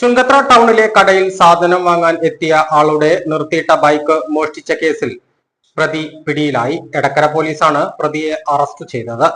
ചുങ്കത്ര ടൗണിലെ കടയിൽ സാധനം വാങ്ങാൻ എത്തിയ ആളുടെ നിർത്തിയിട്ട ബൈക്ക് മോഷ്ടിച്ച കേസിൽ പ്രതി പിടിയിലായി. എടക്കര പോലീസാണ് പ്രതിയെ അറസ്റ്റ് ചെയ്തത്.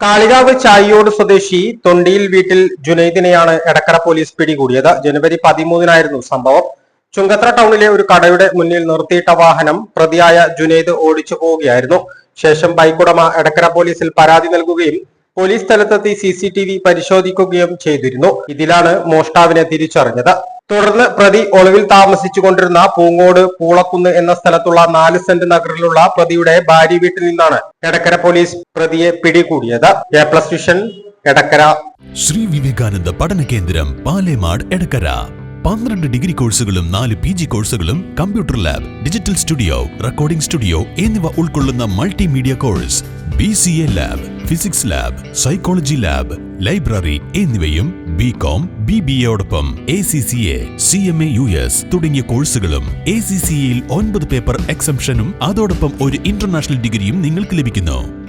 കാളികാവ് ചായിയോട് സ്വദേശി തൊണ്ടിയിൽ വീട്ടിൽ ജുനൈദിനെയാണ് എടക്കര പോലീസ് പിടികൂടിയത്. ജനുവരി പതിമൂന്നിനായിരുന്നു സംഭവം. ചുങ്കത്ര ടൗണിലെ ഒരു കടയുടെ മുന്നിൽ നിർത്തിയിട്ട വാഹനം പ്രതിയായ ജുനൈദ് ഓടിച്ചു പോവുകയായിരുന്നു. ശേഷം ബൈക്കുടമ എടക്കര പോലീസിൽ പരാതി നൽകുകയും പോലീസ് സ്ഥലത്തെത്തി സി സി ടി വി പരിശോധിക്കുകയും ചെയ്തിരുന്നു. ഇതിലാണ് മോഷ്ടാവിനെ തിരിച്ചറിഞ്ഞത്. തുടർന്ന് പ്രതി ഒളിവിൽ താമസിച്ചുകൊണ്ടിരുന്ന പൂങ്ങോട് പൂളക്കുന്ന് എന്ന സ്ഥലത്തുള്ള നാല് സെന്റ് നഗറിലുള്ള പ്രതിയുടെ ഭാര്യ വീട്ടിൽ നിന്നാണ് എടക്കര പോലീസ് പ്രതിയെ പിടികൂടിയത്. A plus vision Edakkara. Shri Vivekananda പഠന കേന്ദ്രം പാലേമാട് എടക്കര. പന്ത്രണ്ട് ഡിഗ്രി കോഴ്സുകളും നാല് പി ജി കോഴ്സുകളും computer lab digital studio recording studio എന്നിവ ഉൾക്കൊള്ളുന്ന multimedia course B C A lab physics lab psychology lab library എന്നിവയും B com B B എയോടൊപ്പം A C C A C M A U S തുടങ്ങിയ കോഴ്സുകളും A C C എയിൽ ഒൻപത് paper എക്സംഷനും അതോടൊപ്പം ഒരു international ഡിഗ്രിയും നിങ്ങൾക്ക് ലഭിക്കുന്നു.